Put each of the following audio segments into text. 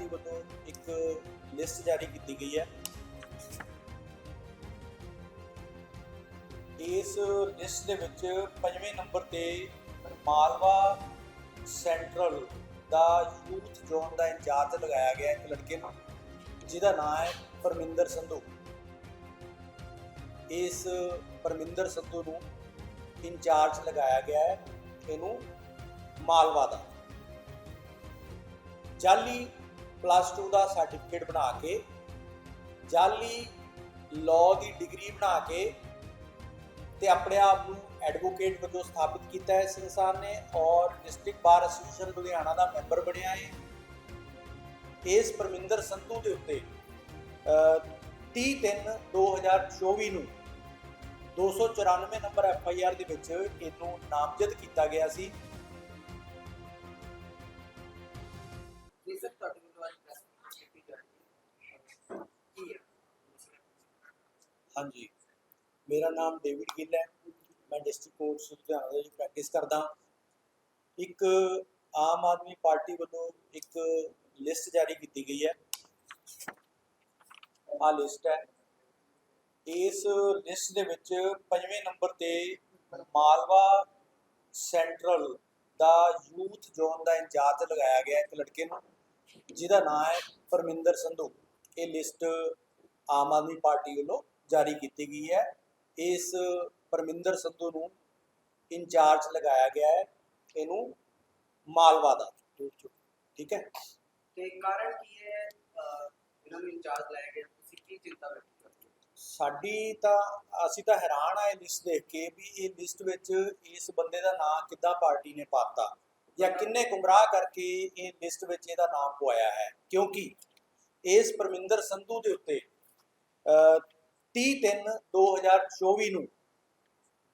Party ਵੱਲੋਂ ਇੱਕ list ਜਾਰੀ ਕੀਤੀ ਗਈ ਹੈ। ਇਸ ਲਿਸਟ ਦੇ ਵਿੱਚ ਪੰਜਵੇਂ ਨੰਬਰ ਤੇ ਮਾਲਵਾ ਸੈਂਟਰਲ ਦਾ ਯੂਥ ਜ਼ੋਨ ਦਾ ਇੰਚਾਰਜ ਲਗਾਇਆ ਗਿਆ ਇੱਕ ਲੜਕੇ ਨੂੰ, ਜਿਹਦਾ ਨਾਮ ਹੈ ਪਰਮਿੰਦਰ ਸੰਧੂ। ਇਸ ਪਰਮਿੰਦਰ ਸੰਧੂ ਨੂੰ ਇੰਚਾਰਜ ਲਗਾਇਆ ਗਿਆ ਹੈ ਇਹਨੂੰ ਮਾਲਵਾ ਦਾ। ਜਾਲੀ ਪਲੱਸ 2 ਦਾ ਸਰਟੀਫਿਕੇਟ ਬਣਾ ਕੇ ਜਾਲੀ ਲਾਅ ਦੀ ਡਿਗਰੀ ਬਣਾ ਕੇ ਤੇ ਆਪਣੇ ਆਪ ਨੂੰ ਐਡਵੋਕੇਟ ਵਜੋਂ ਸਥਾਪਿਤ ਕੀਤਾ ਹੈ ਇਸ ਇਨਸਾਨ ਨੇ ਔਰ ਡਿਸਟ੍ਰਿਕਟ ਬਾਰ ਐਸੋਸੀਏਸ਼ਨ ਲੁਧਿਆਣਾ ਦਾ ਮੈਂਬਰ ਬਣਿਆ ਹੈ। ਇਸ ਪਰਮਿੰਦਰ ਸੰਧੂ ਦੇ ਉੱਤੇ ਅਹ, 30/3/2024 ਨੂੰ 294 ਨੰਬਰ ਐਫ ਆਈ ਆਰ ਦੇ ਵਿੱਚ ਇਹਨੂੰ ਨਾਮਜ਼ਦ ਕੀਤਾ ਗਿਆ ਸੀ। ਹਾਂਜੀ। ਮੇਰਾ ਨਾਮ ਡੇਵਿਡ ਗਿੱਲ ਹੈ। ਮੈਂ ਡਿਸਟ੍ਰਿਕਟ ਕੋਰਟ ਲੁਧਿਆਣਾ ਦੇ ਪ੍ਰੈਕਟਿਸ ਕਰਦਾ ਇੱਕ ਆਮ ਆਦਮੀ ਪਾਰਟੀ ਵੱਲੋਂ ਇੱਕ ਲਿਸਟ ਜਾਰੀ ਕੀਤੀ ਗਈ ਹੈ। ਆ ਲਿਸਟ ਹੈ। ਇਸ ਲਿਸਟ ਦੇ ਵਿੱਚ ਪੰਜਵੇਂ ਨੰਬਰ ਤੇ ਮਾਲਵਾ ਸੈਂਟਰਲ ਦਾ ਯੂਥ ਜ਼ੋਨ ਦਾ ਇੰਚਾਰਜ ਲਗਾਇਆ ਗਿਆ ਇੱਕ ਲੜਕੇ ਨੂੰ, ਜਿਹਦਾ ਨਾਮ ਹੈ ਪਰਮਿੰਦਰ ਸੰਧੂ। ਇਹ ਲਿਸਟ ਆਮ ਆਦਮੀ ਪਾਰਟੀ ਵੱਲੋਂ ਜਾਰੀ ਕੀਤੀ ਗਈ ਹੈ। ਇਸ ਪਰਮਿੰਦਰ ਸੰਧੂ ਨੂੰ ਇੰਚਾਰਜ ਲਗਾਇਆ ਗਿਆ ਹੈ। ਇਹਨੂੰ ਮਾਲਵਾ ਦਾ ਠੀਕ ਹੈ? ਤੇ ਕਾਰਨ ਕੀ ਹੈ? ਇਹਨਾਂ ਨੂੰ ਇੰਚਾਰਜ ਲਾਇਆ ਗਿਆ। ਤੁਸੀਂ ਕੀ ਚਿੰਤਾ ਬੈਠੀ ਸਾਡੀ ਤਾਂ ਅਸੀਂ ਤਾਂ ਹੈਰਾਨ ਆਏ ਲਿਸਟ ਦੇਖ ਕੇ ਵੀ ਇਹ ਲਿਸਟ ਵਿੱਚ ਇਸ ਬੰਦੇ ਦਾ ਨਾਮ ਕਿੱਦਾਂ ਪਾਰਟੀ ਨੇ ਪਾਤਾ ਜਾਂ ਕਿੰਨੇ ਗੁੰਮਰਾਹ ਕਰਕੇ ਇਹ ਲਿਸਟ ਵਿੱਚ ਇਹਦਾ ਨਾਮ ਪਵਾਇਆ ਹੈ। ਕਿਉਂਕਿ ਇਸ ਪਰਮਿੰਦਰ ਸੰਧੂ ਦੇ ਉੱਤੇ 30/3/2024 ਨੂੰ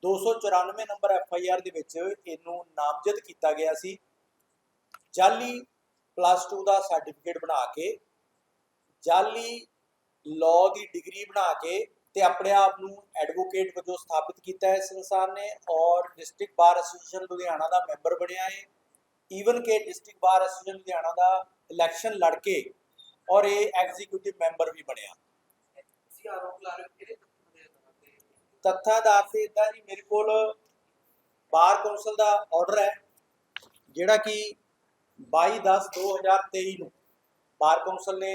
294 ਨੰਬਰ ਐਫ ਆਈ ਆਰ ਦੇ ਵਿੱਚ ਇਹਨੂੰ ਨਾਮਜ਼ਦ ਕੀਤਾ ਗਿਆ ਸੀ। ਜਾਲੀ ਪਲੱਸ 2 ਦਾ ਸਰਟੀਫਿਕੇਟ ਬਣਾ ਕੇ ਜਾਲੀ ਲਾਅ ਦੀ ਡਿਗਰੀ ਬਣਾ ਕੇ ਤੇ ਆਪਣੇ ਆਪ ਨੂੰ ਐਡਵੋਕੇਟ ਵਜੋਂ ਸਥਾਪਿਤ ਕੀਤਾ ਹੈ ਇਸ ਇਨਸਾਨ ਨੇ ਔਰ ਡਿਸਟ੍ਰਿਕਟ ਬਾਰ ਐਸੋਸੀਏਸ਼ਨ ਲੁਧਿਆਣਾ ਦਾ ਮੈਂਬਰ ਬਣਿਆ ਹੈ। ਈਵਨ ਕਿ ਡਿਸਟ੍ਰਿਕਟ ਬਾਰ ਐਸੋਸੀਏਸ਼ਨ ਲੁਧਿਆਣਾ ਦਾ ਇਲੈਕਸ਼ਨ ਲੜ ਕੇ ਔਰ ਇਹ ਐਗਜ਼ੀਕਿਊਟਿਵ ਮੈਂਬਰ ਵੀ ਬਣਿਆ। ਤੁਸੀਂ ਆਰੋਪ ਲਾ ਰਹੇ ਹੋ ਕਿਹੜੇ ਤੱਥਾਂ ਦੇ ਆਧਾਰ ਤੇ ਇਦਾਂ ਜੀ ਮੇਰੇ ਕੋਲ ਬਾਰ ਕੌਂਸਲ ਦਾ ਆਰਡਰ ਹੈ ਜਿਹੜਾ ਕਿ 22/10/2023 ਨੂੰ ਬਾਰ ਕੌਂਸਲ ਨੇ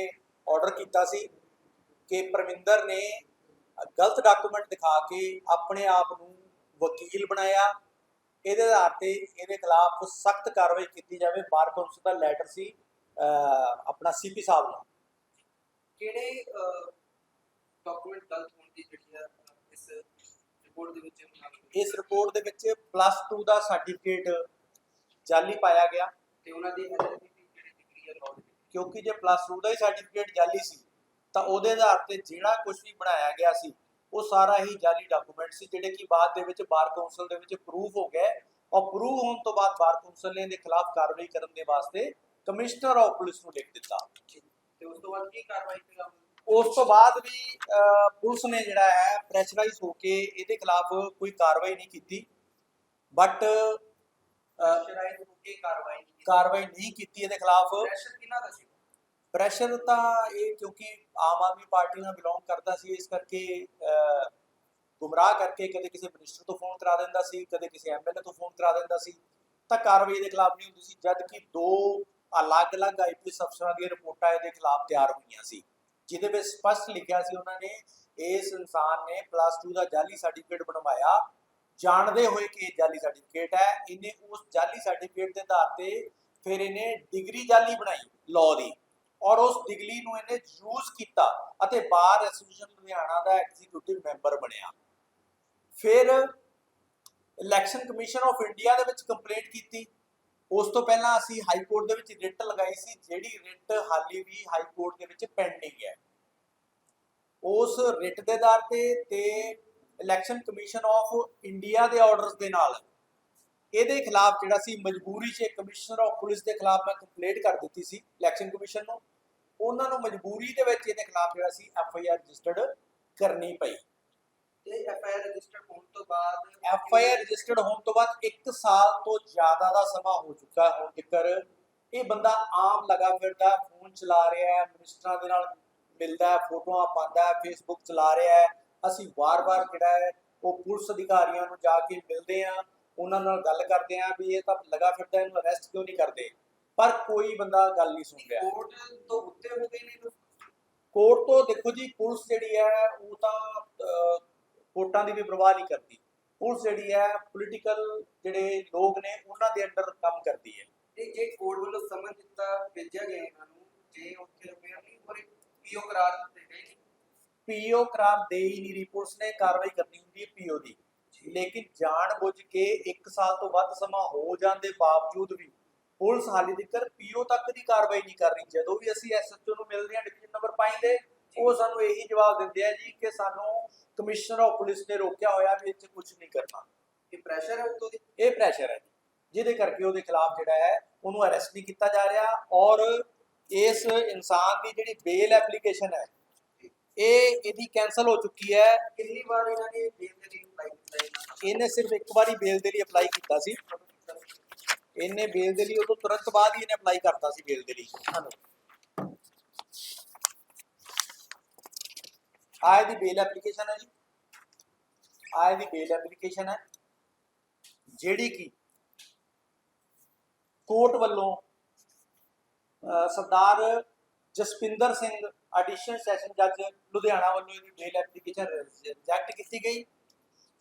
ਆਰਡਰ ਕੀਤਾ ਸੀ ਕਿ ਪਰਮਿੰਦਰ ਨੇ ਗਲਤ ਡਾਕੂਮੈਂਟ ਦਿਖਾ ਕੇ ਆਪਣੇ ਆਪ ਨੂੰ ਵਕੀਲ ਬਣਾਇਆ। ਇਹਦੇ ਆਧਾਰ ਤੇ ਇਹਦੇ ਖਿਲਾਫ ਸਖਤ ਕਾਰਵਾਈ ਕੀਤੀ ਜਾਵੇ। ਬਾਰ ਕੌਂਸਲ ਦਾ ਲੈਟਰ ਸੀ ਆਪਣਾ ਸੀਪੀ ਸਾਹਿਬ ਨੂੰ ਕਿਹੜੇ ਡਾਕੂਮੈਂਟ ਗਲਤ ਹੋਣ ਦੀ ਜਿਹੜੀ ਅਹ, ਇਸ ਰਿਪੋਰਟ ਦੇ ਵਿੱਚ ਇਸ ਰਿਪੋਰਟ ਦੇ ਵਿੱਚ ਪਲੱਸ 2 ਦਾ ਸਰਟੀਫਿਕੇਟ ਜਾਲੀ ਪਾਇਆ ਗਿਆ। ਤੇ ਉਹਨਾਂ ਦੀ ਐਲਐਲਬੀ ਜਿਹੜੀ ਡਿਗਰੀ ਲਾਅ ਦੀ ਕਿਉਂਕਿ ਜੇ ਪਲੱਸ 2 ਦਾ ਹੀ ਸਰਟੀਫਿਕੇਟ ਜਾਲੀ ਸੀ ਤਾਂ ਉਹਦੇ ਆਧਾਰ ਤੇ ਜਿਹੜਾ ਕੁਝ ਵੀ ਬਣਾਇਆ ਗਿਆ ਸੀ ਉਹ ਸਾਰਾ ਹੀ ਜਾਲੀ ਡਾਕੂਮੈਂਟ ਸੀ ਜਿਹੜੇ ਕਿ ਬਾਅਦ ਦੇ ਵਿੱਚ ਬਾਰ ਕੌਂਸਲ ਦੇ ਵਿੱਚ ਪ੍ਰੂਫ ਹੋ ਗਏ ਔਰ ਪ੍ਰੂਫ ਹੋਣ ਤੋਂ ਬਾਅਦ ਬਾਰ ਕੌਂਸਲ ਨੇ ਇਹਦੇ ਖਿਲਾਫ ਕਾਰਵਾਈ ਕਰਨ ਦੇ ਵਾਸਤੇ ਕਮਿਸ਼ਨਰ ਆਫ ਪੁਲਿਸ ਨੂੰ ਲਿਖ ਦਿੱਤਾ। ਤੇ ਉਸ ਤੋਂ ਬਾਅਦ ਕੀ ਕਾਰਵਾਈ ਕੀਤੀ ਉਸ ਤੋਂ ਬਾਅਦ ਵੀ ਪੁਲਿਸ ਨੇ ਜਿਹੜਾ ਹੈ ਪ੍ਰੈਸ਼ਰਾਈਜ਼ ਹੋ ਕੇ ਇਹਦੇ ਖਿਲਾਫ ਕੋਈ ਕਾਰਵਾਈ ਨਹੀਂ ਕੀਤੀ। ਬਟ ਸ਼ਰਾਈ ਹੋ ਕੇ ਕਾਰਵਾਈ ਨਹੀਂ ਕੀਤੀ। ਕਾਰਵਾਈ ਨਹੀਂ ਕੀਤੀ ਇਹਦੇ ਖਿਲਾਫ। ਪ੍ਰੈਸ਼ਰ ਕਿਹਨਾਂ ਦਾ ਸੀ? ਪ੍ਰੈਸ਼ਰ ਤਾਂ ਇਹ ਕਿਉਂਕਿ ਆਮ ਆਦਮੀ ਪਾਰਟੀ ਨਾਲ ਬਿਲੋਂਗ ਕਰਦਾ ਸੀ ਇਸ ਕਰਕੇ ਗੁੰਮਰਾਹ ਕਰਕੇ ਕਦੇ ਕਿਸੇ ਮਿਨਿਸਟਰ ਤੋਂ ਫੋਨ ਕਰਾ ਦਿੰਦਾ ਸੀ ਕਦੇ ਕਿਸੇ ਐਮਐਲਏ ਤੋਂ ਫੋਨ ਕਰਾ ਦਿੰਦਾ ਸੀ। ਤਾਂ ਕਾਰਵਾਈ ਦੇ ਖਿਲਾਫ ਨਹੀਂ ਹੁੰਦੀ ਸੀ ਜਦ ਕਿ ਦੋ ਅਲੱਗ-ਅਲੱਗ ਆਈਪੀਐਸ ਅਫਸਰਾਂ ਦੀਆਂ ਰਿਪੋਰਟਾਂ ਇਹਦੇ ਖਿਲਾਫ ਤਿਆਰ ਹੋਈਆਂ ਸੀ। ਜਿਹਦੇ ਵਿੱਚ ਸਪਸ਼ਟ ਲਿਖਿਆ ਸੀ ਉਹਨਾਂ ਨੇ, ਇਸ ਇਨਸਾਨ ਨੇ ਪਲੱਸ 2 ਦਾ ਜਾਲੀ ਸਰਟੀਫਿਕੇਟ ਬਣਵਾਇਆ। ਜਾਣਦੇ ਹੋਏ ਕਿ ਇਹ ਜਾਲੀ ਸਰਟੀਫਿਕੇਟ ਹੈ, ਇਹਨੇ ਉਸ ਜਾਲੀ ਸਰਟੀਫਿਕੇਟ ਦੇ ਆਧਾਰ ਤੇ ਫਿਰ ਇਹਨੇ ਡਿਗਰੀ ਜਾਲੀ ਬਣਾਈ ਲਾਅ ਦੀ ਔਰ ਉਸ ਡਿਗਰੀ ਨੂੰ ਇਹਨੇ ਯੂਜ਼ ਕੀਤਾ ਅਤੇ ਬਾਰ ਐਸੋਸੀਏਸ਼ਨ ਲੁਧਿਆਣਾ ਦਾ ਐਗਜ਼ੀਕਿਊਟਿਵ ਮੈਂਬਰ ਬਣਿਆ। ਫਿਰ ਇਲੈਕਸ਼ਨ ਕਮਿਸ਼ਨ ਆਫ ਇੰਡੀਆ ਦੇ ਵਿੱਚ ਕੰਪਲੇਂਟ ਕੀਤੀ। ਉਸ ਤੋਂ ਪਹਿਲਾਂ ਅਸੀਂ ਹਾਈ ਕੋਰਟ ਦੇ ਵਿੱਚ ਰਿਟ ਲਗਾਈ ਸੀ, ਜਿਹੜੀ ਰਿਟ ਹਾਲੀ ਵੀ ਹਾਈ ਕੋਰਟ ਦੇ ਵਿੱਚ ਪੈਂਡਿੰਗ ਹੈ। ਉਸ ਰਿਟ ਦੇ ਆਧਾਰ ਤੇ ਤੇ ਇਲੈਕਸ਼ਨ ਕਮਿਸ਼ਨ ਆਫ ਇੰਡੀਆ ਦੇ ਆਰਡਰਸ ਦੇ ਨਾਲ ਇਹਦੇ ਖਿਲਾਫ ਜਿਹੜਾ ਸੀ ਮਜਬੂਰੀ 'ਚ ਕਮਿਸ਼ਨਰ ਆਫ ਪੁਲਿਸ ਦੇ ਖਿਲਾਫ ਮੈਂ ਕੰਪਲੇਂਟ ਕਰ ਦਿੱਤੀ ਸੀ ਇਲੈਕਸ਼ਨ ਕਮਿਸ਼ਨ ਨੂੰ। ਉਹਨਾਂ ਨੂੰ ਮਜਬੂਰੀ ਦੇ ਵਿੱਚ ਇਹਦੇ ਖਿਲਾਫ ਜਿਹੜਾ ਸੀ ਐਫ ਆਈ ਆਰ ਰਜਿਸਟਰਡ ਕਰਨੀ ਪਈ। ਤੇ ਐਫ ਆਈ ਆਰ ਰਜਿਸਟਰ ਹੋਣ ਤੋਂ ਬਾਅਦ ਐਫ ਆਈ ਆਰ ਰਜਿਸਟਰਡ ਹੋਣ ਤੋਂ ਬਾਅਦ 1 ਸਾਲ ਤੋਂ ਜ਼ਿਆਦਾ ਦਾ ਸਮਾਂ ਹੋ ਚੁੱਕਾ ਹੈ ਹੁਣ ਤੱਕ ਇਹ ਬੰਦਾ ਆਮ ਲਗਾ ਫਿਰਦਾ ਫੋਨ ਚਲਾ ਰਿਹਾ ਹੈ ਮਿਨਿਸਟਰਾਂ ਦੇ ਨਾਲ ਮਿਲਦਾ ਹੈ ਫੋਟੋਆਂ ਪਾਉਂਦਾ ਹੈ ਫੇਸਬੁੱਕ ਚਲਾ ਰਿਹਾ ਹੈ। ਅਸੀਂ ਵਾਰ-ਵਾਰ ਜਿਹੜਾ ਹੈ ਉਹ ਪੁਲਿਸ ਅਧਿਕਾਰੀਆਂ ਨੂੰ ਜਾ ਕੇ ਮਿਲਦੇ ਆ ਉਹਨਾਂ ਨਾਲ ਗੱਲ ਕਰਦੇ ਆ ਵੀ ਇਹ ਤਾਂ ਲਗਾ ਫਿਰਦਾ ਇਹਨੂੰ ਅਰੈਸਟ ਕਿਉਂ ਨਹੀਂ ਕਰਦੇ? ਪਰ ਕੋਈ ਬੰਦਾ ਗੱਲ ਨਹੀਂ ਸੁਣ ਰਿਹਾ। ਕੋਰਟ ਤੋਂ ਉੱਤੇ ਹੋ ਗਏ ਨੇ। ਕੋਰਟ ਤੋਂ ਦੇਖੋ ਜੀ ਪੁਲਿਸ ਜਿਹੜੀ ਹੈ ਉਹ ਤਾਂ ਕੋਰਟਾਂ ਦੀ ਵੀ ਪਰਵਾਹ ਨਹੀਂ ਕਰਦੀ। ਪੁਲਿਸ ਜਿਹੜੀ ਹੈ ਪੋਲੀਟੀਕਲ ਜਿਹੜੇ ਲੋਕ ਨੇ ਉਹਨਾਂ ਦੇ ਅੰਡਰ ਕੰਮ ਕਰਦੀ ਹੈ। ਇਹ ਜੇ ਕੋਰਟ ਵੱਲੋਂ ਸਮਨ ਦਿੱਤਾ ਭੇਜਿਆ ਗਿਆ ਇਹਨਾਂ ਨੂੰ ਜੇ ਉੱਥੇ ਰੁਪਿਆ ਨਹੀਂ ਪਰ ਪੀਓ ਕਰਾਰ ਦਿੱਤੇ ਗਏ ਪੀਓ ਕਰਾਰ ਦੇ ਹੀ ਨਹੀਂ ਪੁਲਿਸ ਨੇ ਕਾਰਵਾਈ ਕਰਨੀ ਹੁੰਦੀ ਹੈ ਪੀਓ ਦੀ। ਲੇਕਿਨ ਜਾਣ ਬੁੱਝ ਕੇ 1 ਸਾਲ ਤੋਂ ਵੱਧ ਸਮਾਂ ਹੋ ਜਾਣ ਦੇ ਬਾਵਜੂਦ ਵੀ ਪੁਲਿਸ ਹਾਲੇ ਤੱਕ ਪੀਓ ਤੱਕ ਦੀ ਕਾਰਵਾਈ ਨਹੀਂ ਕਰ ਰਹੀ। ਜਦੋਂ ਵੀ ਅਸੀਂ ਐਸਐਚਓ ਨੂੰ ਮਿਲਦੇ ਹਾਂ ਡਿਵੀਜ਼ਨ ਨੰਬਰ 5 ਦੇ ਉਹ ਸਾਨੂੰ ਇਹੀ ਜਵਾਬ ਦਿੰਦੇ ਆ ਜੀ ਕਿ ਸਾਨੂੰ ਕਮਿਸ਼ਨਰ ਆਫ ਪੁਲਿਸ ਨੇ ਰੋਕਿਆ ਹੋਇਆ ਵੀ 'ਚ ਕੁਝ ਨਹੀਂ ਕਰਨਾ। ਇਹ ਪ੍ਰੈਸ਼ਰ ਹੈ ਉੱਤੋਂ ਦੀ? ਇਹ ਪ੍ਰੈਸ਼ਰ ਹੈ ਜਿਹਦੇ ਕਰਕੇ ਉਹਦੇ ਖਿਲਾਫ ਜਿਹੜਾ ਹੈ ਉਹਨੂੰ ਅਰੈਸਟ ਨਹੀਂ ਕੀਤਾ ਜਾ ਰਿਹਾ ਔਰ ਇਸ ਇਨਸਾਨ ਦੀ ਜਿਹੜੀ ਬੇਲ ਐਪਲੀਕੇਸ਼ਨ ਹੈ ਇਹ ਇਹਦੀ ਕੈਨਸਲ ਹੋ ਚੁੱਕੀ ਹੈ। ਕਿੰਨੀ ਵਾਰ ਇਹਨਾਂ ਨੇ ਬੇਲ ਦੇ ਲਈ ਅਪਲਾਈ ਕੀਤਾ ਇਹਨੇ ਸਿਰਫ ਇੱਕ ਵਾਰੀ ਬੇਲ ਦੇ ਲਈ ਅਪਲਾਈ ਕੀਤਾ ਸੀ। ਇਹਨੇ ਬੇਲ ਦੇ ਲਈ ਉਹ ਤੋਂ ਤੁਰੰਤ ਬਾਅਦ ਹੀ ਇਹਨੇ ਅਪਲਾਈ ਕਰਤਾ ਸੀ ਬੇਲ ਦੇ ਲਈ। ਆਏ ਦੀ ਬੇਲ ਐਪਲੀਕੇਸ਼ਨ ਹੈ ਜੀ। ਆਏ ਦੀ ਬੇਲ ਐਪਲੀਕੇਸ਼ਨ ਹੈ ਜਿਹੜੀ ਕਿ ਕੋਰਟ ਵੱਲੋਂ ਅਹ, ਸਰਦਾਰ ਜਸਪਿੰਦਰ ਸਿੰਘ ਐਡੀਸ਼ਨਲ ਸੈਸ਼ਨ ਜੱਜ ਲੁਧਿਆਣਾ ਵੱਲੋਂ ਇਹਦੀ ਬੇਲ ਐਪਲੀਕੇਸ਼ਨ ਰਿਜੈਕਟ ਕੀਤੀ ਗਈ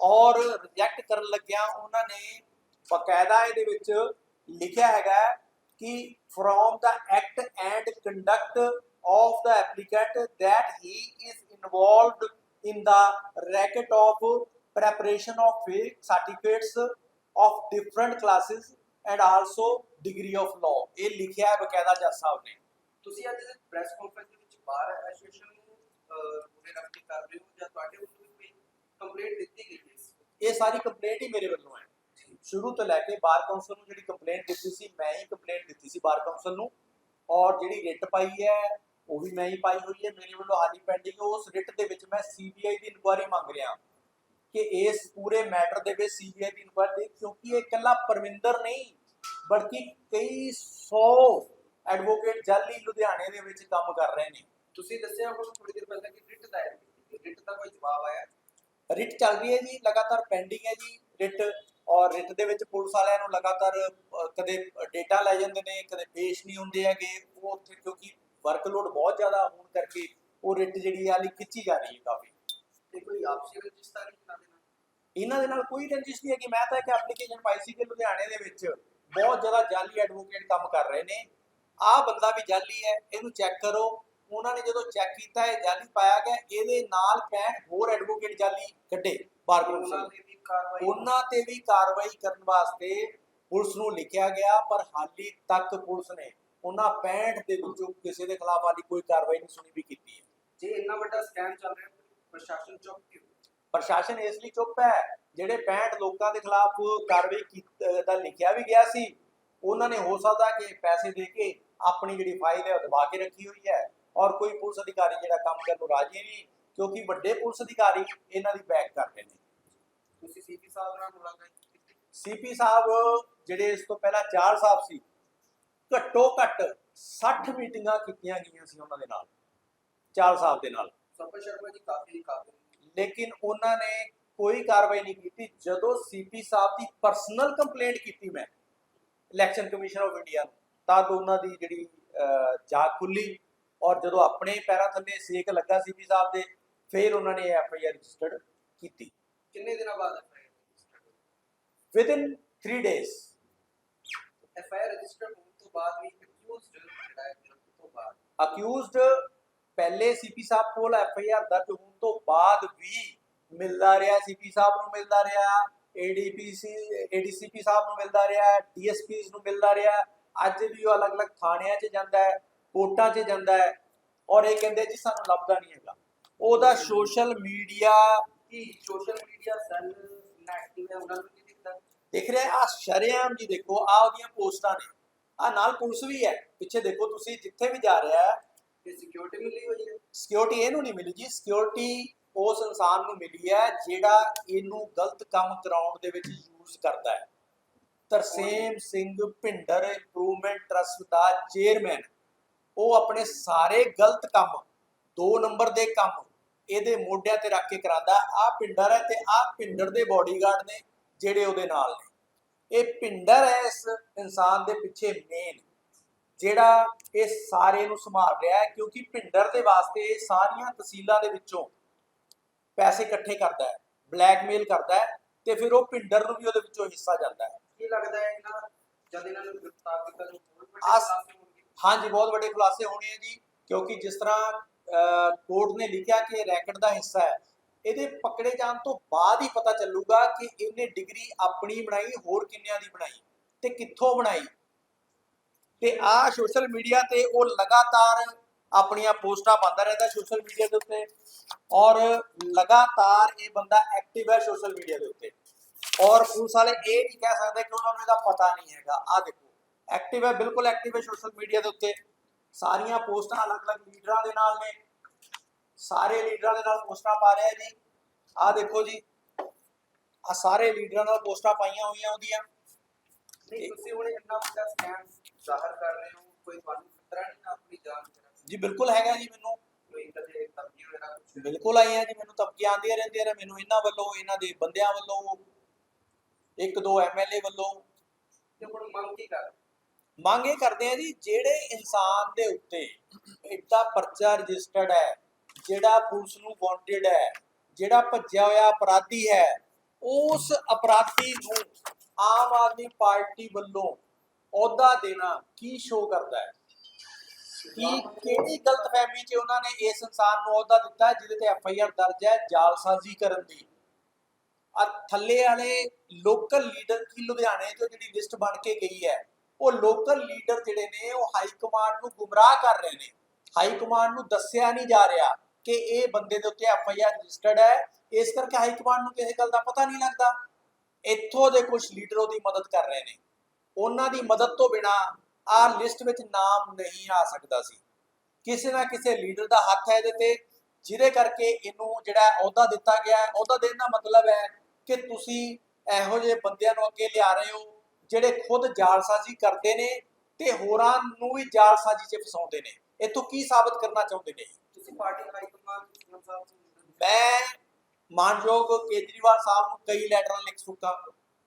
ਔਰ ਰਿਜੈਕਟ ਕਰਨ ਲੱਗਿਆ ਉਹਨਾਂ ਨੇ ਬਕਾਇਦਾ ਇਹਦੇ ਵਿੱਚ ਲਿਖਿਆ ਹੈਗਾ ਕਿ from the act and conduct of the applicant that he is involved in the racket of preparation of fake certificates of different classes and also degree of law. ਇਹ ਲਿਖਿਆ ਹੈ ਬਕਾਇਦਾ ਜੱਜ ਸਾਹਿਬ ਨੇ। ਤੁਸੀਂ ਅੱਜ ਪ੍ਰੈਸ ਕਾਨਫਰੰਸ ਦੇ ਵਿੱਚ ਬਾਰ ਐਸੋਸੀਏਸ਼ਨ ਨੂੰ ਪੂਰੇ ਰੱਖ ਕਰ ਰਹੇ ਹੋ ਜਾਂ ਤੁਹਾਡੇ ਵੀ ਕੋਈ ਕੰਪਲੇਂਟ ਦਿੱਤੀ ਗਈ ਹੈ? ਇਸ ਇਹ ਸਾਰੀ ਕੰਪਲੇਂਟ ਹੀ ਮੇਰੇ ਵੱਲੋਂ ਹੈ। ਸ਼ੁਰੂ ਤੋਂ ਲੈ ਕੇ ਬਾਰ ਕਾਉਂਸਲ ਨੂੰ ਜਿਹੜੀ ਕੰਪਲੇਂਟ ਦਿੱਤੀ ਸੀ ਮੈਂ ਹੀ ਕੰਪਲੇਂਟ ਦਿੱਤੀ ਸੀ ਬਾਰ ਕਾਉਂਸਲ ਨੂੰ। ਔਰ ਜਿਹੜੀ ਰਿਟ ਪਾਈ ਹੈ ਉਹ ਵੀ ਮੈਂ ਹੀ ਪਾਈ ਹੋਈ ਹੈ ਮੇਰੇ ਵੱਲੋਂ ਹਾਲੀ ਪੈਂਡਿੰਗ ਉਸ ਰਿਟ ਦੇ ਵਿੱਚ ਮੈਂ ਸੀਬੀਆਈ ਦੀ ਇਨਕੁਆਇਰੀ ਮੰਗ ਰਿਹਾ ਕਿ ਇਸ ਪੂਰੇ ਮੈਟਰ ਦੇ ਵਿੱਚ ਸੀਬੀਆਈ ਦੀ ਇਨਕੁਆਇਰੀ ਕਿਉਂਕਿ ਇਹ ਇਕੱਲਾ ਪਰਮਿੰਦਰ ਨਹੀਂ ਬਲਕਿ ਕਈ 100 ਐਡਵੋਕੇਟ ਜਾਲੀ ਲੁਧਿਆਣੇ ਦੇ ਵਿੱਚ ਕੰਮ ਕਰ ਰਹੇ ਨੇ। ਤੁਸੀਂ ਦੱਸਿਆ ਹੁਣ ਥੋੜੀ ਦੇਰ ਪਹਿਲਾਂ ਕਿ ਰਿਟ ਕੀਤੀ ਰਿਟ ਦਾ ਕੋਈ ਜਵਾਬ ਆਇਆ? ਰਿਟ ਚੱਲ ਰਹੀ ਹੈ ਜੀ ਲਗਾਤਾਰ ਪੈਂਡਿੰਗ ਹੈ ਜੀ ਰਿਟ ਔਰ ਰਿਟ ਦੇ ਵਿੱਚ ਪੁਲਿਸ ਵਾਲਿਆਂ ਨੂੰ ਲਗਾਤਾਰ ਕਦੇ ਡੇਟਾ ਲੈ ਜਾਂਦੇ ਨੇ ਕਦੇ ਪੇਸ਼ ਨਹੀਂ ਹੁੰਦੇ ਹੈਗੇ। ਉਹ ਉੱਥੇ ਕਿਉਂਕਿ ਵਰਕਲੋਡ ਬਹੁਤ ਜ਼ਿਆਦਾ ਹੋਣ ਕਰਕੇ ਉਹ ਰਿਟ ਜਿਹੜੀ ਹਾਲੀ ਖਿੱਚੀ ਜਾ ਰਹੀ ਹੈ ਕਾਫੀ। ਤੇ ਕੋਈ ਆਪਸੀ ਰਜਿਸਟਰ ਨਹੀਂ ਇਹਨਾਂ ਦੇ ਨਾਲ? ਇਹਨਾਂ ਦੇ ਨਾਲ ਕੋਈ ਰੰਜਿਸ਼ ਨਹੀਂ ਹੈ ਕਿ ਮੈਂ ਤਾਂ ਇੱਕ ਐਪਲੀਕੇਸ਼ਨ ਪਾਈ ਸੀ ਕਿ ਲੁਧਿਆਣੇ ਦੇ ਵਿੱਚ। ਬਹੁਤ ਜ਼ਿਆਦਾ ਜਾਲੀ ਐਡਵੋਕੇਟ ਕੰਮ ਕਰ ਰਹੇ ਨੇ। ਆਹ ਬੰਦਾ ਵੀ ਜਾਲੀ ਹੈ ਇਹਨੂੰ ਚੈੱਕ ਕਰੋ। ਉਹਨਾਂ ਨੇ ਜਦੋਂ ਚੈੱਕ ਕੀਤਾ ਇਹ ਜਾਲੀ ਪਾਇਆ ਗਿਆ ਇਹਦੇ ਨਾਲ 65 ਹੋਰ ਐਡਵੋਕੇਟ ਜਾਲੀ ਕੱਢੇ ਬਾਰ ਕਾਰਵਾਈ ਉਹਨਾਂ ਤੇ ਵੀ ਕਾਰਵਾਈ ਕਰਨ ਵਾਸਤੇ ਪੁਲਿਸ ਨੂੰ ਲਿਖਿਆ ਗਿਆ ਪਰ ਹਾਲੀ ਤੱਕ ਪੁਲਿਸ ਨੇ ਉਹਨਾਂ 65 ਦੇ ਵਿੱਚੋਂ ਕਿਸੇ ਦੇ ਖਿਲਾਫ ਹਾਲੀ ਕੋਈ ਕਾਰਵਾਈ ਨਹੀਂ ਸੁਣੀ ਵੀ ਕੀਤੀ ਹੈ। ਜੇ ਇੰਨਾ ਵੱਡਾ ਸਕੈਮ ਚੱਲ ਰਿਹਾ ਪ੍ਰਸ਼ਾਸਨ ਚੁੱਪ ਕਿਉਂ? ਪ੍ਰਸ਼ਾਸਨ ਇਸ ਲਈ ਚੁੱਪ ਹੈ ਜਿਹੜੇ 65 ਲੋਕਾਂ ਦੇ ਖਿਲਾਫ ਕਾਰਵਾਈ ਕੀਤ- ਦਾ ਲਿਖਿਆ ਵੀ ਗਿਆ ਸੀ ਉਹਨਾਂ ਨੇ ਹੋ ਸਕਦਾ ਕਿ ਪੈਸੇ ਦੇ ਕੇ ਆਪਣੀ ਜਿਹੜੀ ਫਾਈਲ ਹੈ ਉਹ ਦਬਾ ਕੇ ਰੱਖੀ ਹੋਈ ਹੈ ਔਰ ਕੋਈ ਪੁਲਿਸ ਅਧਿਕਾਰੀ ਜਿਹੜਾ ਕੰਮ ਕਰਨ ਨੂੰ ਰਾਜੀ ਨਹੀਂ ਕਿਉਂਕਿ ਵੱਡੇ ਪੁਲਿਸ ਅਧਿਕਾਰੀ ਇਹਨਾਂ ਦੀ ਬੈਕ ਕਰ ਰਹੇ ਨੇ। ਤੁਸੀਂ ਸੀਪੀ ਸਾਹਿਬ ਨਾਲ ਮੁਲਾਕਾਤ ਕੀਤੀ? ਸੀਪੀ ਸਾਹਿਬ ਜਿਹੜੇ ਇਸ ਤੋਂ ਪਹਿਲਾਂ ਚਾਰ ਸਾਹਿਬ ਸੀ ਘੱਟੋ ਘੱਟ 60 ਮੀਟਿੰਗਾਂ ਕੀਤੀਆਂ ਗਈਆਂ ਸੀ ਉਹਨਾਂ ਦੇ ਨਾਲ ਚਾਰ ਸਾਹਿਬ ਦੇ ਨਾਲ। ਸਪਰ ਸ਼ਰਮਾ ਜੀ ਕਾਫੀ ਕਾਬਿਲ ਲੇਕਿਨ ਉਹਨਾਂ ਨੇ ਕੋਈ ਕਾਰਵਾਈ ਨਹੀਂ ਕੀਤੀ। ਜਦੋਂ ਸੀਪੀ ਸਾਹਿਬ ਦੀ ਪਰਸਨਲ ਕੰਪਲੇਂਟ ਕੀਤੀ ਮੈਂ ਇਲੈਕਸ਼ਨ ਕਮਿਸ਼ਨ ਆਫ ਇੰਡੀਆ ਨੂੰ ਤਾਂ ਉਹਨਾਂ ਦੀ ਜਿਹੜੀ ਜਾਗ ਖੁੱਲੀ ਔਰ ਜਦੋਂ ਆਪਣੇ ਪੈਰਾਂ ਥੱਲੇ ਸੇਕ ਲੱਗਾ ਸੀਪੀ ਸਾਹਿਬ ਦੇ ਫਿਰ ਉਹਨਾਂ ਨੇ ਐਫ ਆਈ ਆਰ ਰਜਿਸਟਰਡ ਕੀਤੀ। ਕਿੰਨੇ ਦਿਨਾਂ ਬਾਅਦ within 3 days F I R register ਹੋਣ ਤੋਂ ਬਾਅਦ ਵੀ ਅਕਿਊਜ਼ਡ ਜਿਹੜਾ ਹੈ ਗ੍ਰਿਫਤ ਤੋਂ ਬਾਅਦ। ਅਕਿਊਜ਼ਡ ਪਹਿਲੇ ਸੀਪੀ ਸਾਹਿਬ ਕੋਲ ਐਫ ਆਈ ਆਰ ਦਰਜ ਹੋਣ ਤੋਂ ਬਾਅਦ ਵੀ ਮਿਲਦਾ ਰਿਹਾ ਸੀਪੀ ਸਾਹਿਬ ਨੂੰ ਮਿਲਦਾ ਰਿਹਾ ਏਡੀਪੀਸੀ ਏਡੀਸੀਪੀ ਸਾਹਿਬ ਨੂੰ ਮਿਲਦਾ ਰਿਹਾ ਡੀਐਸਪੀਸ ਨੂੰ ਮਿਲਦਾ ਰਿਹਾ। ਅੱਜ ਵੀ ਉਹ ਅਲੱਗ-ਅਲੱਗ ਥਾਣਿਆਂ 'ਚ ਜਾਂਦਾ ਹੈ ਕੋਰਟਾਂ 'ਚ ਜਾਂਦਾ ਹੈ ਔਰ ਇਹ ਕਹਿੰਦੇ ਜੀ ਸਾਨੂੰ ਲੱਭਦਾ ਨਹੀਂ ਹੈਗਾ। ਉਹਦਾ ਸੋਸ਼ਲ ਮੀਡੀਆ ਕੀ ਸੋਸ਼ਲ ਮੀਡੀਆ ਸੈੱਲ ਇਨਐਕਟਿਵ ਹੈ ਉਹਨਾਂ ਨੂੰ ਕੀ ਦਿੱਤਾ? ਦੇਖ ਰਹੇ ਆ ਸ਼ਰੇਆਮ ਜੀ ਦੇਖੋ ਆ ਉਹਦੀਆਂ ਪੋਸਟਾਂ ਨੇ। ਆ ਨਾਲ ਪੁਲਿਸ ਵੀ ਹੈ। ਪਿੱਛੇ ਦੇਖੋ ਤੁਸੀਂ ਜਿੱਥੇ ਵੀ ਜਾ ਰਿਹਾ ਹੈ ਤੇ ਸਿਕਿਉਰਿਟੀ ਮਿਲੀ ਹੋਈ ਹੈ? ਸਿਕਿਉਰਿਟੀ ਇਹਨੂੰ ਨਹੀਂ ਮਿਲੀ ਜੀ ਸਿਕਿਉਰਿਟੀ ਉਸ ਇਨਸਾਨ ਨੂੰ ਮਿਲੀ ਹੈ ਜਿਹੜਾ ਇਹਨੂੰ ਗਲਤ ਕੰਮ ਕਰਾਉਣ ਦੇ ਵਿੱਚ ਯੂਜ਼ ਕਰਦਾ ਹੈ। ਤਰਸੇਮ ਸਿੰਘ ਭਿੰਡਰ ਇੰਪਰੂਵਮੈਂਟ ਟਰਸਟ ਦਾ ਚੇਅਰਮੈਨ ਉਹ ਆਪਣੇ ਸਾਰੇ ਗਲਤ ਕੰਮ ਦੋ ਨੰਬਰ ਦੇ ਕੰਮ ਇਹਦੇ ਮੋਢਿਆਂ ਤੇ ਰੱਖ ਕੇ ਕਰਾਂਦਾ ਆ ਪਿੰਡਰ ਹੈ ਤੇ ਆ ਪਿੰਡਰ ਦੇ ਬਾਡੀਗਾਰਡ ਨੇ ਜਿਹੜੇ ਉਹਦੇ ਨਾਲ ਨੇ। ਇਹ ਪਿੰਡਰ ਹੈ ਇਸ ਇਨਸਾਨ ਦੇ ਪਿੱਛੇ ਮੇਨ ਜਿਹੜਾ ਇਹ ਸਾਰੇ ਨੂੰ ਸੰਭਾਲ ਰਿਹਾ ਹੈ ਕਿਉਂਕਿ ਪਿੰਡਰ ਦੇ ਵਾਸਤੇ ਇਹ ਸਾਰੀਆਂ ਤਹਿਸੀਲਾਂ ਦੇ ਵਿੱਚੋਂ ਪੈਸੇ ਇਕੱਠੇ ਕਰਦਾ ਹੈ ਬਲੈਕਮੇਲ ਕਰਦਾ ਹੈ ਤੇ ਫਿਰ ਉਹ ਪਿੰਡਰ ਨੂੰ ਵੀ ਉਹਦੇ ਵਿੱਚੋਂ ਹਿੱਸਾ ਜਾਂਦਾ ਹੈ। ਕੀ ਲੱਗਦਾ ਹੈ ਇਹਨਾਂ ਜਦ ਇਹਨਾਂ ਨੂੰ ਗ੍ਰਿਫਤਾਰ ਕੀਤਾ ਹੋਣਗੇ? ਹਾਂਜੀ ਬਹੁਤ ਵੱਡੇ ਖੁਲਾਸੇ ਹੋਣੇ ਆ ਜੀ ਕਿਉਂਕਿ ਜਿਸ ਤਰ੍ਹਾਂ ਕੋਰਟ ਨੇ ਲਿਖਿਆ ਕਿ ਇਹ ਰੈਕਟ ਦਾ ਹਿੱਸਾ ਹੈ ਇਹਦੇ ਪਕੜੇ ਜਾਣ ਤੋਂ ਬਾਅਦ ਹੀ ਪਤਾ ਚੱਲੂਗਾ ਕਿ ਇਹਨੇ ਡਿਗਰੀ ਆਪਣੀ ਬਣਾਈ, ਹੋਰ ਕਿੰਨਿਆਂ ਦੀ ਬਣਾਈ ਤੇ ਕਿੱਥੋਂ ਬਣਾਈ। ਤੇ ਆ ਸੋਸ਼ਲ ਮੀਡੀਆ ਤੇ ਉਹ ਲਗਾਤਾਰ ਆਪਣੀਆਂ ਪੋਸਟਾਂ ਪਾਉਂਦਾ ਰਹਿੰਦਾ ਸੋਸ਼ਲ ਮੀਡੀਆ ਦੇ ਉੱਤੇ ਔਰ ਲਗਾਤਾਰ ਇਹ ਬੰਦਾ ਐਕਟਿਵ ਹੈ ਸੋਸ਼ਲ ਮੀਡੀਆ ਦੇ ਉੱਤੇ। ਔਰ ਪੁਲਿਸ ਵਾਲੇ ਇਹ ਨਹੀਂ ਕਹਿ ਸਕਦੇ ਕਿ ਉਹਨਾਂ ਨੂੰ ਇਹਦਾ ਪਤਾ ਨਹੀਂ ਹੈਗਾ। ਆ ਦੇਖੋ, ਐਕਟਿਵ ਹੈ, ਬਿਲਕੁਲ ਐਕਟਿਵ ਹੈ ਸੋਸ਼ਲ ਮੀਡੀਆ ਦੇ ਉੱਤੇ। ਸਾਰੀਆਂ ਪੋਸਟਾਂ ਅਲੱਗ-ਅਲੱਗ ਲੀਡਰਾਂ ਦੇ ਨਾਲ ਨੇ। ਸਾਰੇ ਲੀਡਰਾਂ ਦੇ ਨਾਲ ਪੋਸਟਾਂ ਪਾ ਰਿਹਾ ਜੀ ਆ ਦੇਖੋ ਜੀ ਆ ਸਾਰੇ ਲੀਡਰਾਂ ਨਾਲ ਪੋਸਟਾਂ ਪਾਈਆਂ ਹੋਈਆਂ ਉਹਦੀਆਂ। ਨਹੀਂ ਤੁਸੀਂ ਹੁਣ ਇੰਨਾ ਵੱਡਾ ਸਕੈਮ ਜ਼ਾਹਰ ਕਰ ਰਹੇ ਹੋ ਕੋਈ ਤੁਹਾਨੂੰ ਖਤਰਾ ਨਹੀਂ ਨਾ ਆਪਣੀ ਜਾਨ ਦਾ ਜੀ ਬਿਲਕੁਲ ਹੈਗਾ ਜੀ ਮੈਨੂੰ। ਬਿਲਕੁਲ ਆਈਆਂ ਜੀ ਮੈਨੂੰ ਧਮਕੀਆਂ ਆਉਂਦੀਆਂ ਰਹਿੰਦੀਆਂ ਨੇ ਮੈਨੂੰ ਇਹਨਾਂ ਵੱਲੋਂ ਇਹਨਾਂ ਦੇ ਬੰਦਿਆਂ ਵੱਲੋਂ ਇੱਕ ਦੋ ਐਮਐਲਏ ਵੱਲੋਂ। ਤੇ ਹੁਣ ਮੰਗ ਕੀ ਕਰ ਮੰਗ ਇਹ ਕਰਦੇ ਆ ਜੀ ਜਿਹੜੇ ਇਨਸਾਨ ਦੇ ਉੱਤੇ ਐਡਾ ਪਰਚਾ ਰਜਿਸਟਰਡ ਹੈ ਜਿਹੜਾ ਪੁਲਿਸ ਨੂੰ ਵਾਂਟਡ ਹੈ, ਜਿਹੜਾ ਭੱਜਿਆ ਹੋਇਆ ਅਪਰਾਧੀ ਹੈ, ਉਸ ਅਪਰਾਧੀ ਨੂੰ ਆਮ ਆਦਮੀ ਪਾਰਟੀ ਵੱਲੋਂ ਅਹੁਦਾ ਦੇਣਾ ਕੀ ਸ਼ੋ ਕਰਦਾ ਹੈ? ਕੀ ਕਿਹੜੀ ਗਲਤਫਹਿਮੀ 'ਚ ਉਹਨਾਂ ਨੇ ਇਸ ਇਨਸਾਨ ਨੂੰ ਅਹੁਦਾ ਦਿੱਤਾ ਜਿਹਦੇ ਤੇ ਐਫ ਆਈ ਆਰ ਦਰਜ ਹੈ ਜਾਲਸਾਜ਼ੀ ਕਰਨ ਦੀ? ਆ ਥੱਲੇ ਵਾਲੇ ਲੋਕਲ ਲੀਡਰ ਕੀ ਲੁਧਿਆਣੇ ਤੋਂ ਜਿਹੜੀ ਲਿਸਟ ਬਣ ਕੇ ਗਈ ਹੈ, ਉਹ ਲੋਕਲ ਲੀਡਰ ਜਿਹੜੇ ਨੇ, ਉਹ ਹਾਈ ਕਮਾਂਡ ਨੂੰ ਗੁੰਮਰਾਹ ਕਰ ਰਹੇ ਨੇ। ਹਾਈ ਕਮਾਂਡ ਨੂੰ ਦੱਸਿਆ ਨਹੀਂ ਜਾ ਰਿਹਾ। ਕਿ ਇਹ ਬੰਦੇ ਦੇ ਉੱਤੇ ਐਫ ਆਈ ਆਰ ਰਜਿਸਟਰਡ ਹੈ। ਇਸ ਕਰਕੇ ਹਾਈ ਕਮਾਂਡ ਨੂੰ ਕਿਸੇ ਗੱਲ ਦਾ ਪਤਾ ਨਹੀਂ ਲੱਗਦਾ। ਇੱਥੋਂ ਦੇ ਕੁਝ ਲੀਡਰ ਉਹਦੀ ਮਦਦ ਕਰ ਰਹੇ ਨੇ। ਉਹਨਾਂ ਦੀ ਮਦਦ ਤੋਂ ਬਿਨਾ ਆ ਲਿਸਟ ਵਿੱਚ ਨਾਮ ਨਹੀਂ ਆ ਸਕਦਾ ਸੀ। ਕਿਸੇ ਨਾ ਕਿਸੇ ਲੀਡਰ ਦਾ ਹੱਥ ਹੈ ਇਹਦੇ ਤੇ, ਜਿਹਦੇ ਕਰਕੇ ਇਹਨੂੰ ਜਿਹੜਾ ਅਹੁਦਾ ਦਿੱਤਾ ਗਿਆ ਹੈ। ਅਹੁਦਾ ਦੇਣ ਦਾ ਮਤਲਬ ਹੈ ਕਿ ਤੁਸੀਂ ਇਹੋ ਜਿਹੇ ਬੰਦਿਆਂ ਨੂੰ ਅੱਗੇ ਲਿਆ ਰਹੇ ਹੋ, ਜਿਹੜੇ ਖੁਦ ਜਾਲਸਾਜ਼ੀ ਕਰਦੇ ਨੇ ਤੇ ਹੋਰਾਂ ਨੂੰ ਵੀ ਜਾਲਸਾਜ਼ੀ 'ਚ ਫਸਾਉਂਦੇ ਨੇ। ਇਥੋਂ ਕੀ ਸਾਬਤ ਕਰਨਾ ਚਾਹੁੰਦੇ ਨੇ? ਤੁਸੀਂ ਪਾਰਟੀ ਹਾਈ ਕਮਾਂਡ ਸੀਐਮ ਸਾਹਿਬ ਨੂੰ ਮੈਂ ਮਾਨਯੋਗ ਕੇਜਰੀਵਾਲ ਸਾਹਿਬ ਨੂੰ ਕਈ ਲੈਟਰਾਂ ਲਿਖ ਚੁੱਕਾ।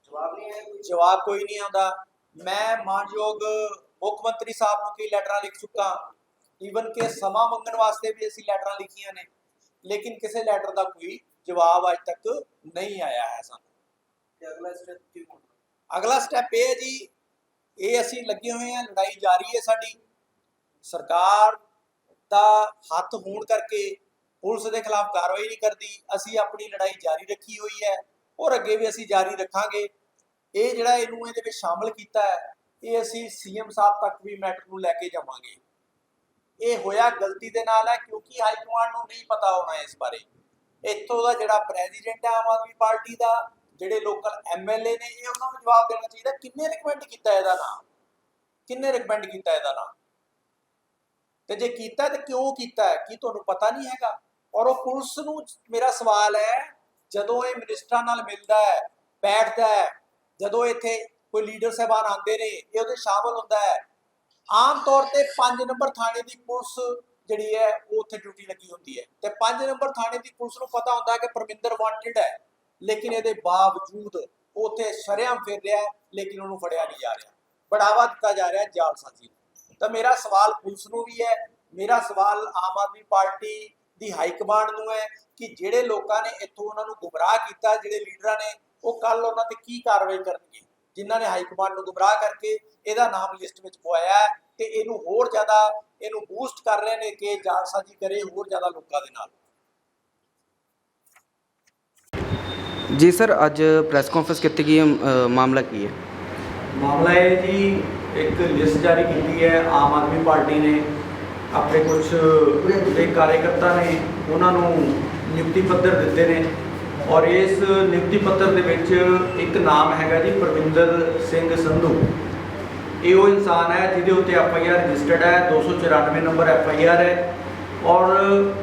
ਜਵਾਬ ਨਹੀਂ ਆਇਆ ਕੋਈ? ਜਵਾਬ ਕੋਈ ਨਹੀਂ ਆਉਂਦਾ। ਮੈਂ ਮਾਨਯੋਗ ਮੁੱਖ ਮੰਤਰੀ ਸਾਹਿਬ ਨੂੰ ਕਈ ਲੈਟਰਾਂ ਲਿਖ ਚੁੱਕਾ। ਈਵਨ ਕਿ ਸਮਾਂ ਮੰਗਣ ਵਾਸਤੇ ਵੀ ਅਸੀਂ ਲੈਟਰਾਂ ਲਿਖੀਆਂ ਨੇ। ਲੇਕਿਨ ਕਿਸੇ ਲੈਟਰ ਦਾ ਕੋਈ ਜਵਾਬ ਅਜ ਤੱਕ ਨਹੀਂ ਆਇਆ ਹੈ ਸਾਨੂੰ। ਤੇ ਅਗਲਾ ਸਟੈਪ ਕੀ ਹੋਣਾ ਅਗਲਾ ਸਟੈਪ ਇਹ ਹੈ ਜੀ ਇਹ ਅਸੀਂ ਲੱਗੇ ਹੋਏ ਹਾਂ ਲੜਾਈ ਜਾਰੀ ਹੈ ਸਾਡੀ। ਸਰਕਾਰ ਦਾ ਹੱਥ ਹੋਣ ਕਰਕੇ ਪੁਲਿਸ ਦੇ ਖਿਲਾਫ ਕਾਰਵਾਈ ਨਹੀਂ ਕਰਦੀ। ਅਸੀਂ ਆਪਣੀ ਲੜਾਈ ਜਾਰੀ ਰੱਖੀ ਹੋਈ ਹੈ। ਔਰ ਅੱਗੇ ਵੀ ਅਸੀਂ ਜਾਰੀ ਰੱਖਾਂਗੇ। ਇਹ ਜਿਹੜਾ ਇਹਨੂੰ ਇਹਦੇ ਵਿੱਚ ਸ਼ਾਮਲ ਕੀਤਾ ਹੈ, ਇਹ ਅਸੀਂ ਸੀਐਮ ਸਾਹਿਬ ਤੱਕ ਵੀ ਮੈਟਰ ਨੂੰ ਲੈ ਕੇ ਜਾਵਾਂਗੇ। ਇਹ ਹੋਇਆ ਗਲਤੀ ਦੇ ਨਾਲ ਹੈ, ਕਿਉਂਕਿ ਹਾਈ ਕਮਾਂਡ ਨੂੰ ਨਹੀਂ ਪਤਾ ਹੋਣਾ ਇਸ ਬਾਰੇ। ਇੱਥੋਂ ਦਾ ਜਿਹੜਾ ਪ੍ਰੈਜ਼ੀਡੈਂਟ ਹੈ, ਆਮ ਆਦਮੀ ਪਾਰਟੀ ਦਾ, ਜਿਹੜੇ ਲੋਕਲ ਐਮਐਲਏ ਨੇ, ਇਹ ਉਹਨਾਂ ਨੂੰ ਜਵਾਬ ਦੇਣਾ ਚਾਹੀਦਾ, ਕਿੰਨੇ ਰਿਕਮੈਂਡ ਕੀਤਾ ਇਹਦਾ ਨਾਮ? ਕਿੰਨੇ ਰਿਕਮੈਂਡ ਕੀਤਾ ਇਹਦਾ ਨਾਮ? ਤੇ ਜੇ ਕੀਤਾ ਤੇ ਕਿਉਂ ਕੀਤਾ ਹੈ? ਕੀ ਤੁਹਾਨੂੰ ਪਤਾ ਨਹੀਂ ਹੈਗਾ? ਔਰ ਉਹ ਪੁਲਿਸ ਨੂੰ ਮੇਰਾ ਸਵਾਲ ਹੈ, ਜਦੋਂ ਇਹ ਮਿਨਿਸਟਰਾਂ ਨਾਲ ਮਿਲਦਾ ਹੈ, ਬੈਠਦਾ ਹੈ, ਜਦੋਂ ਇੱਥੇ ਕੋਈ ਲੀਡਰ ਸਾਹਿਬਾਨ ਆਉਂਦੇ ਨੇ, ਇਹ ਉਹਦੇ ਸ਼ਾਮਲ ਹੁੰਦਾ ਹੈ, ਆਮ ਤੌਰ ਤੇ 5 ਨੰਬਰ ਥਾਣੇ ਦੀ ਪੁਲਿਸ ਜਿਹੜੀ ਹੈ, ਉਹ ਉੱਥੇ ਡਿਊਟੀ ਲੱਗੀ ਹੁੰਦੀ ਹੈ। ਤੇ 5 ਨੰਬਰ ਥਾਣੇ ਦੀ ਪੁਲਿਸ ਨੂੰ ਪਤਾ ਹੁੰਦਾ ਕਿ ਪਰਮਿੰਦਰ ਵਾਂਟਡ ਹੈ, ਲੇਕਿਨ ਇਹਦੇ ਬਾਵਜੂਦ ਉਹ ਉੱਥੇ ਸਰਿਆਮ ਫਿਰ ਰਿਹਾ ਲੇਕਿਨ ਉਹਨੂੰ ਫੜਿਆ ਨਹੀਂ ਜਾ ਰਿਹਾ। ਬੜਾਵਾ ਦਿੱਤਾ ਜਾ ਰਿਹਾ ਹੈ, ਜਾਲਸਾਜ਼ੀ ਨੂੰ। ਤਾਂ ਮੇਰਾ ਸਵਾਲ ਪੁਲਿਸ ਨੂੰ ਵੀ ਹੈ ਮੇਰਾ ਸਵਾਲ ਆਮ ਆਦਮੀ ਪਾਰਟੀ ਦੀ ਹਾਈ ਕਮਾਂਡ ਨੂੰ ਹੈ ਕਿ ਜਿਹੜੇ ਲੋਕਾਂ ਨੇ ਇੱਥੋਂ ਉਹਨਾਂ ਨੂੰ ਗੁੰਮਰਾਹ ਕੀਤਾ ਜਿਹੜੇ ਲੀਡਰਾਂ ਨੇ ਉਹ ਕੱਲ ਉਹਨਾਂ ਤੇ ਕੀ ਕਾਰਵਾਈ ਕਰਨਗੇ? ਜਿਨ੍ਹਾਂ ਨੇ ਹਾਈ ਕਮਾਂਡ ਨੂੰ ਗੁੰਮਰਾਹ ਕਰਕੇ ਇਹਦਾ ਨਾਮ ਲਿਸਟ ਵਿੱਚ ਪਵਾਇਆ ਹੈ ਤੇ ਇਹਨੂੰ ਹੋਰ ਜ਼ਿਆਦਾ ਇਹਨੂੰ ਬੂਸਟ ਕਰ ਰਹੇ ਨੇ ਕਿ ਜਾਲਸਾਜ਼ੀ ਕਰੇ ਹੋਰ ਜ਼ਿਆਦਾ ਲੋਕਾਂ ਦੇ ਨਾਲ। ਜੀ ਸਰ ਅੱਜ ਪ੍ਰੈਸ ਕਾਨਫਰੰਸ ਕੀਤੀ ਗਈ ਹੈ ਮਾਮਲਾ ਕੀ ਹੈ? ਮਾਮਲਾ ਇਹ ਜੀ ਇੱਕ ਲਿਸਟ ਜਾਰੀ ਕੀਤੀ ਹੈ, ਆਮ ਆਦਮੀ ਪਾਰਟੀ ਨੇ, ਆਪਣੇ ਕੁਝ ਦੇ ਕਾਰਜਕਰਤਾ ਨੇ, ਉਹਨਾਂ ਨੂੰ ਨਿਯੁਕਤੀ ਪੱਤਰ ਦਿੱਤੇ ਨੇ ਔਰ ਇਸ ਨਿਯੁਕਤੀ ਪੱਤਰ ਦੇ ਵਿੱਚ ਇੱਕ ਨਾਮ ਹੈਗਾ ਜੀ, ਪ੍ਰਵਿੰਦਰ ਸਿੰਘ ਸੰਧੂ। ਇਹ ਉਹ ਇਨਸਾਨ ਹੈ ਜਿਹਦੇ ਉੱਤੇ ਐਫ ਆਈ ਆਰ ਰਜਿਸਟਰਡ ਹੈ 294 ਨੰਬਰ ਐਫ ਆਈ ਆਰ ਹੈ ਔਰ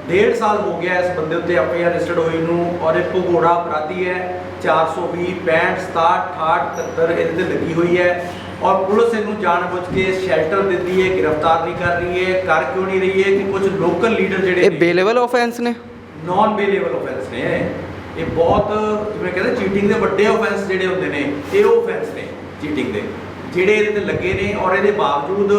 ਡੇਢ ਸਾਲ ਹੋ ਗਿਆ ਇਸ ਬੰਦੇ ਉੱਤੇ ਐਫ ਆਈ ਆਰ ਰਜਿਸਟਰਡ ਹੋਈ ਨੂੰ ਔਰ ਇਹ ਭਗੌੜਾ ਅਪਰਾਧੀ ਹੈ 420 65 67 68 ਇਹਦੇ ਤੇ ਲੱਗੀ ਹੋਈ ਹੈ। ਔਰ ਪੁਲਿਸ ਇਹਨੂੰ ਜਾਣਬੁੱਝ ਕੇ ਸ਼ੈਲਟਰ ਦਿੰਦੀ ਹੈ ਗ੍ਰਿਫਤਾਰ ਨਹੀਂ ਕਰ ਰਹੀ ਹੈ ਕਰ ਕਿਉਂ ਨਹੀਂ ਰਹੀ ਹੈ ਕਿ ਕੁਝ ਲੋਕਲ ਲੀਡਰ ਜਿਹੜੇ ਇਹ ਬੇਲੇਬਲ ਆਫੈਂਸ ਨੇ? ਨਾਨ ਬੇਲੇਬਲ ਆਫੈਂਸ ਨੇ। ਇਹ ਬਹੁਤ ਜਿਵੇਂ ਕਹਿੰਦੇ ਚੀਟਿੰਗ ਦੇ ਵੱਡੇ ਆਫੈਂਸ ਜਿਹੜੇ ਹੁੰਦੇ ਨੇ ਇਹ ਉਹ ਆਫੈਂਸ ਨੇ ਚੀਟਿੰਗ ਦੇ ਜਿਹੜੇ ਇਹਦੇ ਤੇ ਲੱਗੇ ਨੇ ਔਰ ਇਹਦੇ ਬਾਵਜੂਦ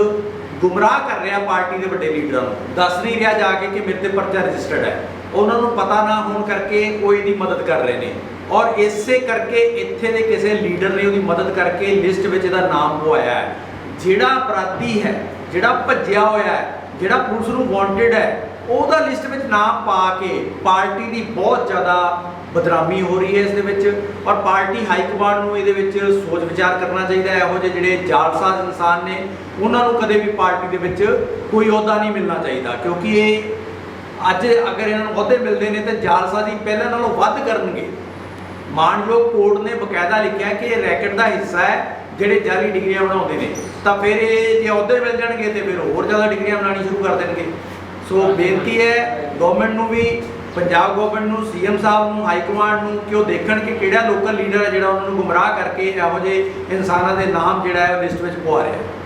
ਗੁੰਮਰਾਹ ਕਰ ਰਿਹਾ ਪਾਰਟੀ ਦੇ ਵੱਡੇ ਲੀਡਰਾਂ ਨੂੰ। ਦੱਸ ਨਹੀਂ ਰਿਹਾ ਜਾ ਕੇ ਕਿ ਮੇਰੇ ਤੇ ਪਰਚਾ ਰਜਿਸਟਰਡ ਹੈ। ਉਹਨਾਂ ਨੂੰ ਪਤਾ ਨਾ ਹੋਣ ਕਰਕੇ ਉਹ ਇਹਦੀ ਮਦਦ ਕਰ ਰਹੇ ਨੇ। ਔਰ ਇਸੇ ਕਰਕੇ ਇੱਥੇ ਦੇ ਕਿਸੇ ਲੀਡਰ ਨੇ ਉਹਦੀ ਮਦਦ ਕਰਕੇ ਲਿਸਟ ਵਿੱਚ ਇਹਦਾ ਨਾਮ ਪਵਾਇਆ ਹੈ। ਜਿਹੜਾ ਅਪਰਾਧੀ ਹੈ, ਜਿਹੜਾ ਭੱਜਿਆ ਹੋਇਆ ਹੈ, ਜਿਹੜਾ ਪੁਲਿਸ ਨੂੰ ਵਾਂਟਡ ਹੈ, ਉਹਦਾ ਲਿਸਟ ਵਿੱਚ ਨਾਮ ਪਾ ਕੇ ਪਾਰਟੀ ਦੀ ਬਹੁਤ ਜ਼ਿਆਦਾ ਬਦਨਾਮੀ ਹੋ ਰਹੀ ਹੈ ਇਸ ਦੇ ਵਿੱਚ ਔਰ ਪਾਰਟੀ ਹਾਈ ਕਮਾਂਡ ਨੂੰ ਇਹਦੇ ਵਿੱਚ ਸੋਚ ਵਿਚਾਰ ਕਰਨਾ ਚਾਹੀਦਾ ਹੈ। ਇਹੋ ਜਿਹੇ ਜਿਹੜੇ ਜਾਲਸਾਜ਼ ਇਨਸਾਨ ਨੇ, ਉਹਨਾਂ ਨੂੰ ਕਦੇ ਵੀ ਪਾਰਟੀ ਦੇ ਵਿੱਚ ਕੋਈ ਅਹੁਦਾ ਨਹੀਂ ਮਿਲਣਾ ਚਾਹੀਦਾ ਕਿਉਂਕਿ ਇਹ ਅੱਜ ਅਗਰ ਇਹਨਾਂ ਨੂੰ ਅਹੁਦੇ ਮਿਲਦੇ ਨੇ ਤਾਂ ਜਾਲਸਾਜ਼ੀ ਪਹਿਲਾਂ ਨਾਲੋਂ ਵੱਧ ਕਰਨਗੇ। ਮਾਨਯੋਗ ਕੋਰਟ ਨੇ ਬਕਾਇਦਾ ਲਿਖਿਆ ਕਿ ਇਹ ਰੈਕਟ ਦਾ ਹਿੱਸਾ ਹੈ, ਜਿਹੜੇ ਜਾਲੀ ਡਿਗਰੀਆਂ ਬਣਾਉਂਦੇ ਨੇ। ਤਾਂ ਫਿਰ ਇਹ ਜੇ ਅਹੁਦੇ ਮਿਲ ਜਾਣਗੇ ਤੇ ਫਿਰ ਹੋਰ ਜ਼ਿਆਦਾ ਡਿਗਰੀਆਂ ਬਣਾਉਣੀ ਸ਼ੁਰੂ ਕਰ ਦੇਣਗੇ। ਸੋ ਬੇਨਤੀ ਹੈ ਗਵਰਨਮੈਂਟ ਨੂੰ ਵੀ, ਪੰਜਾਬ ਗਵਰਨਮੈਂਟ ਨੂੰ ਸੀਐਮ ਸਾਹਿਬ ਨੂੰ ਹਾਈ ਕਮਾਂਡ ਨੂੰ ਕਿ ਉਹ ਦੇਖਣ ਕਿ ਕਿਹੜਾ ਲੋਕਲ ਲੀਡਰ ਹੈ ਜਿਹੜਾ ਉਹਨਾਂ ਨੂੰ ਗੁੰਮਰਾਹ ਕਰਕੇ ਇਹੋ ਜਿਹੇ ਇਨਸਾਨਾਂ ਦੇ ਨਾਮ ਜਿਹੜਾ ਹੈ ਲਿਸਟ ਵਿੱਚ ਪਵਾ ਰਿਹਾ ਹੈ।